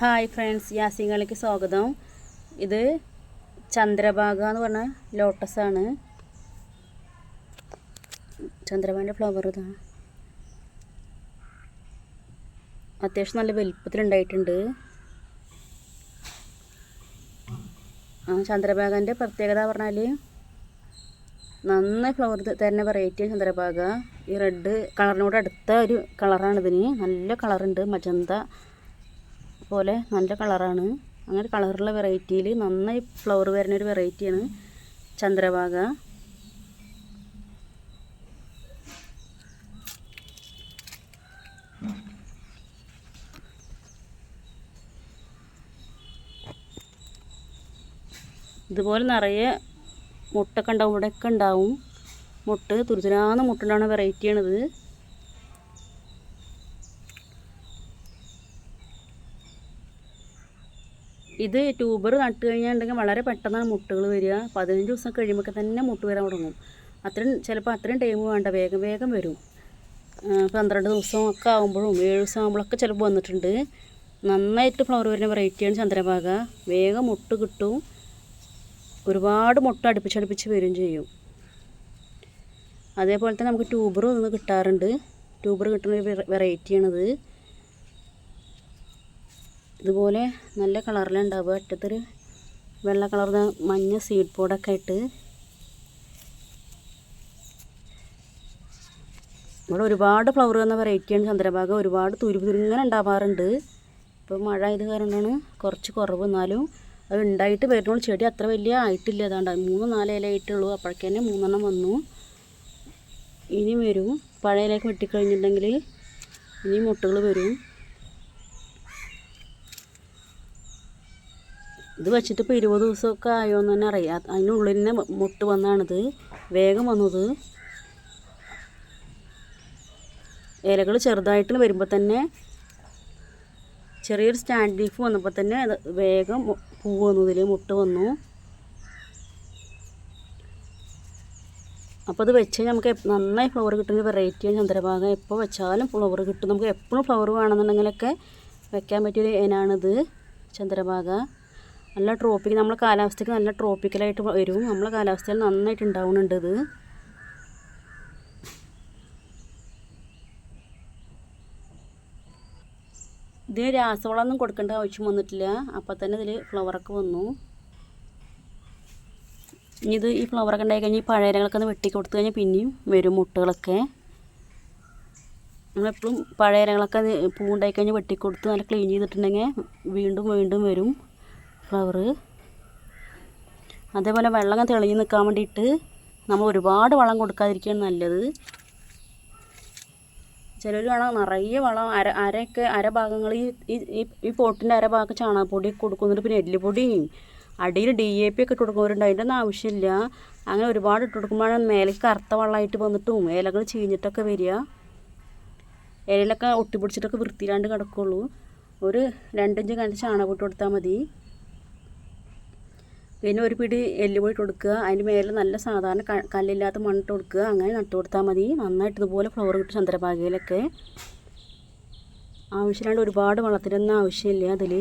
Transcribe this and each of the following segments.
Hi friends യാസിങ്ങളിലേക്ക് സ്വാഗതം. ഇത് ചന്ദ്രഭാഗ എന്ന് പറഞ്ഞ ലോട്ടസാണ് ചന്ദ്രഭാഗന്റെ ഫ്ലവർ ഇതാണ് അത്യാവശ്യം നല്ല വലുപ്പത്തിലുണ്ടായിട്ടുണ്ട് ആ ചന്ദ്രഭാഗന്റെ പ്രത്യേകത പറഞ്ഞാൽ നന്നായി ഫ്ലവർ തരുന്ന വെറൈറ്റി ചന്ദ്രഭാഗ. ഈ റെഡ് കളറിനോട് അടുത്ത ഒരു കളറാണിതിന് നല്ല കളറുണ്ട് മജന്ത പോലെ നല്ല കളറാണ്. അങ്ങനെ കളറുള്ള വെറൈറ്റിയിൽ നന്നായി ഫ്ലവർ വരുന്ന ഒരു വെറൈറ്റിയാണ് ചന്ദ്രഭാഗ. ഇതുപോലെ നിറയെ മുട്ടൊക്കെ ഉണ്ടാവും ഇവിടെയൊക്കെ ഉണ്ടാവും. മുട്ട് തുരുതുരാന്ന് മുട്ടുണ്ടാവുന്ന വെറൈറ്റിയാണിത്. ഇത് ട്യൂബർ നട്ട് കഴിഞ്ഞിട്ടുണ്ടെങ്കിൽ വളരെ പെട്ടെന്നാണ് മുട്ടുകൾ വരിക. പതിനഞ്ച് ദിവസം കഴിയുമ്പോൾ തന്നെ മുട്ട് വരാൻ തുടങ്ങും. അത്രയും ചിലപ്പോൾ അത്രയും ടൈം വേണ്ട. വേഗം വേഗം വരും. പന്ത്രണ്ട് ദിവസം ഒക്കെ ആകുമ്പോഴും ഏഴ് ദിവസം ആകുമ്പോഴൊക്കെ ചിലപ്പോൾ വന്നിട്ടുണ്ട്. നന്നായിട്ട് ഫ്ലവർ വരുന്ന വെറൈറ്റിയാണ് ചന്ദ്രഭാഗ. വേഗം മുട്ട് കിട്ടും. ഒരുപാട് മുട്ട അടുപ്പിച്ചടുപ്പിച്ച് വരും ചെയ്യും. അതേപോലെ തന്നെ നമുക്ക് ട്യൂബർ ഒന്ന് കിട്ടാറുണ്ട്. ട്യൂബർ കിട്ടുന്ന വെറൈറ്റിയാണിത് ഇതുപോലെ നല്ല കളറിലുണ്ടാവുക. അറ്റത്തൊരു വെള്ള കളർ മഞ്ഞ സീഡ് പോഡൊക്കെ ആയിട്ട് ഇവിടെ ഒരുപാട് ഫ്ലവർ എന്ന വെറൈറ്റിയാണ് ചന്ദ്രഭാഗം. ഒരുപാട് തുരുവ് തുരുങ്ങനെ ഉണ്ടാവാറുണ്ട്. ഇപ്പോൾ മഴ ആയത് കാരണമാണ് കുറച്ച് കുറവ്. എന്നാലും അത് ഉണ്ടായിട്ട് വരുന്നുള്ളൂ ചെടി അത്ര വലിയ ആയിട്ടില്ല. അതാണ്ട് മൂന്ന് നാല് ഇല ആയിട്ടുള്ളൂ അപ്പോഴേക്കന്നെ മൂന്നെണ്ണം വന്നു. ഇനി വരും. പഴയിലേക്ക് വെട്ടിക്കഴിഞ്ഞിട്ടുണ്ടെങ്കിൽ ഇനി മുട്ടകൾ വരും. ഇത് വെച്ചിട്ട് ഇപ്പോൾ ഇരുപത് ദിവസമൊക്കെ ആയോ എന്ന് തന്നെ അറിയാം. അതിനുള്ളിൽ തന്നെ മുട്ട് വന്നാണിത്. വേഗം വന്നത്. ഇലകൾ ചെറുതായിട്ട് വരുമ്പോൾ തന്നെ ചെറിയൊരു സ്റ്റാൻഡ് ലീഫ് വന്നപ്പോൾ തന്നെ വേഗം പൂ പൂവ് വന്നു. ഇതിൽ മുട്ട് വന്നു. അപ്പോൾ അത് വെച്ച് നമുക്ക് നന്നായി ഫ്ലവർ കിട്ടുന്ന വെറൈറ്റിയാണ് ചന്ദ്രഭാഗം. എപ്പോൾ വെച്ചാലും ഫ്ലവർ കിട്ടും. നമുക്ക് എപ്പോഴും ഫ്ലവർ വേണമെന്നുണ്ടെങ്കിലൊക്കെ വെക്കാൻ പറ്റിയൊരു ഇനാണിത് ചന്ദ്രഭാഗ. നല്ല ട്രോപ്പിക്കൽ നമ്മളെ കാലാവസ്ഥയ്ക്ക് നല്ല ട്രോപ്പിക്കലായിട്ട് വരും. നമ്മളെ കാലാവസ്ഥയിൽ നന്നായിട്ട് ഉണ്ടാവുന്നുണ്ട് ഇത് ഇതിന് രാസവളമൊന്നും കൊടുക്കേണ്ട ആവശ്യം വന്നിട്ടില്ല. അപ്പം തന്നെ ഇതിൽ ഫ്ലവറൊക്കെ വന്നു. ഇനി ഇത് ഈ ഫ്ലവറൊക്കെ ഉണ്ടായി കഴിഞ്ഞാൽ ഈ പഴയരകളൊക്കെ ഒന്ന് വെട്ടി കൊടുത്തു കഴിഞ്ഞാൽ പിന്നെയും വരും മുട്ടകളൊക്കെ. നമ്മളെപ്പോഴും പഴയരകളൊക്കെ പൂണ്ടായി കഴിഞ്ഞാൽ വെട്ടിക്കൊടുത്ത് നല്ല ക്ലീൻ ചെയ്തിട്ടുണ്ടെങ്കിൽ വീണ്ടും വീണ്ടും വരും. ഫ്ലവർ അതേപോലെ വെള്ളം തെളിഞ്ഞ് നിൽക്കാൻ വേണ്ടിയിട്ട് നമ്മൾ ഒരുപാട് വളം കൊടുക്കാതിരിക്കുകയാണ് നല്ലത്. ചിലർ വളം നിറയെ വളം അര അരയൊക്കെ അര ഭാഗങ്ങൾ ഈ ഈ- പോട്ടിന്റെ അര ഭാഗം ചാണകപ്പൊടി കൊടുക്കുന്നുണ്ട് പിന്നെ എല്ലുപൊടിയും അടിയിൽ ഡി എ പി ഒക്കെ ഇട്ട് കൊടുക്കുന്നവരുണ്ട്. അതിന്റെ ഒന്നും ആവശ്യമില്ല. അങ്ങനെ ഒരുപാട് ഇട്ട് കൊടുക്കുമ്പോഴാണ് മേലേക്ക് കറുത്ത വെള്ളമായിട്ട് വന്നിട്ടും ഇലകൾ ചീഞ്ഞിട്ടൊക്കെ വരിക. ഇലയിലൊക്കെ ഒട്ടിപ്പിടിച്ചിട്ടൊക്കെ വൃത്തിയിലാണ്ട് കിടക്കുള്ളൂ. ഒരു രണ്ടിഞ്ച് കണ്ട് ചാണകപ്പൊടി കൊടുത്താൽ മതി. പിന്നെ ഒരു പിടി എല്ലുപൊടി ഇട്ട് കൊടുക്കുക. അതിന് മേലെ നല്ല സാധാരണ കല്ലില്ലാത്ത മണ്ണിട്ട് കൊടുക്കുക. അങ്ങനെ നട്ടു കൊടുത്താൽ മതി. നന്നായിട്ട് ഇതുപോലെ ഫ്ലവർ കിട്ടും ചന്ദ്രഭാഗയിലൊക്കെ. ആവശ്യമില്ലാണ്ട് ഒരുപാട് വളത്തിനൊന്നും ആവശ്യമില്ല അതിൽ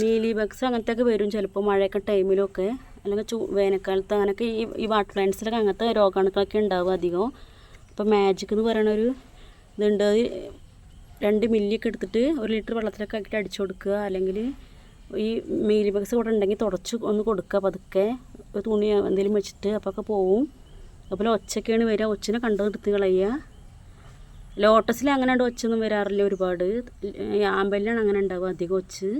മീലി ബക്സ് അങ്ങനത്തെ ഒക്കെ വരും ചിലപ്പോൾ മഴയൊക്കെ ടൈമിലൊക്കെ. അല്ലെങ്കിൽ ചൂ വേനൽക്കാലത്ത് അങ്ങനെയൊക്കെ ഈ ഈ വാട്ടർ പ്ലാന്റ്സിലൊക്കെ അങ്ങനത്തെ രോഗാണുക്കളൊക്കെ ഉണ്ടാവും അധികം. അപ്പോൾ മാജിക് എന്ന് പറയണൊരു ഇതുണ്ട്. രണ്ട് മില്ലിയൊക്കെ എടുത്തിട്ട് ഒരു ലിറ്റർ വെള്ളത്തിലൊക്കെ ആക്കിയിട്ട് അടിച്ചു കൊടുക്കുക. അല്ലെങ്കിൽ ഈ മീലി ബഗ്സ് കൂടെ ഉണ്ടെങ്കിൽ തുടച്ച് ഒന്ന് കൊടുക്കുക പതുക്കെ. ഒരു തുണി എന്തെങ്കിലും വെച്ചിട്ട് അപ്പോൾ ഒക്കെ പോവും. അതുപോലെ ഒച്ചയൊക്കെയാണ് വരിക. ഒച്ചിനെ കണ്ടു എടുത്ത് കളയുക. ലോട്ടസിൽ അങ്ങനെ ഒച്ചൊന്നും വരാറില്ല ഒരുപാട്. ആമ്പല്ലാണ് അങ്ങനെ ഉണ്ടാവുക അധികം ഒച്ച്.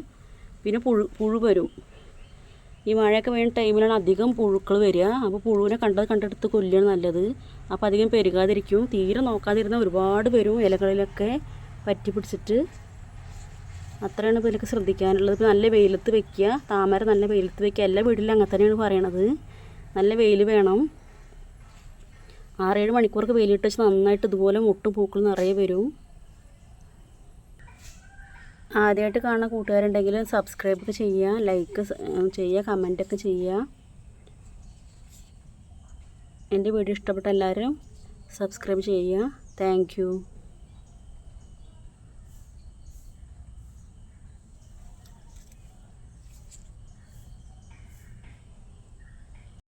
പിന്നെ പുഴു പുഴു വരും. ഈ മഴയൊക്കെ വീണ ടൈമിലാണ് അധികം പുഴുക്കൾ വരിക. അപ്പോൾ പുഴുവിനെ കണ്ടത് കണ്ടെടുത്ത് കൊല്ലുകയാണ് നല്ലത്. അപ്പോൾ അധികം പെരുകാതിരിക്കും. തീരെ നോക്കാതിരുന്ന ഒരുപാട് വരും ഇലകളിലൊക്കെ. പറ്റി പിടിച്ചിട്ട് അത്രയാണ് ഇപ്പോൾ ഇതിനൊക്കെ ശ്രദ്ധിക്കാനുള്ളത്. ഇപ്പോൾ നല്ല വെയിലത്ത് വെക്കുക. താമര നല്ല വെയിലത്ത് വെക്കുക. എല്ലാ വീട്ടിലും അങ്ങനെ തന്നെയാണ് പറയണത്. നല്ല വെയിൽ വേണം. ആറേഴ് മണിക്കൂർക്ക് വെയിലിട്ട് വെച്ച് നന്നായിട്ട് ഇതുപോലെ മുട്ടും പൂക്കളും നിറയെ വരും. ആദ്യമായിട്ട് കാണുന്ന കൂട്ടുകാരുണ്ടെങ്കിൽ സബ്സ്ക്രൈബ് ഒക്കെ ചെയ്യുക ലൈക്ക് ചെയ്യുക കമന്റൊക്കെ ചെയ്യുക. എന്റെ വീഡിയോ ഇഷ്ടപ്പെട്ട എല്ലാവരും സബ്സ്ക്രൈബ് ചെയ്യുക. താങ്ക്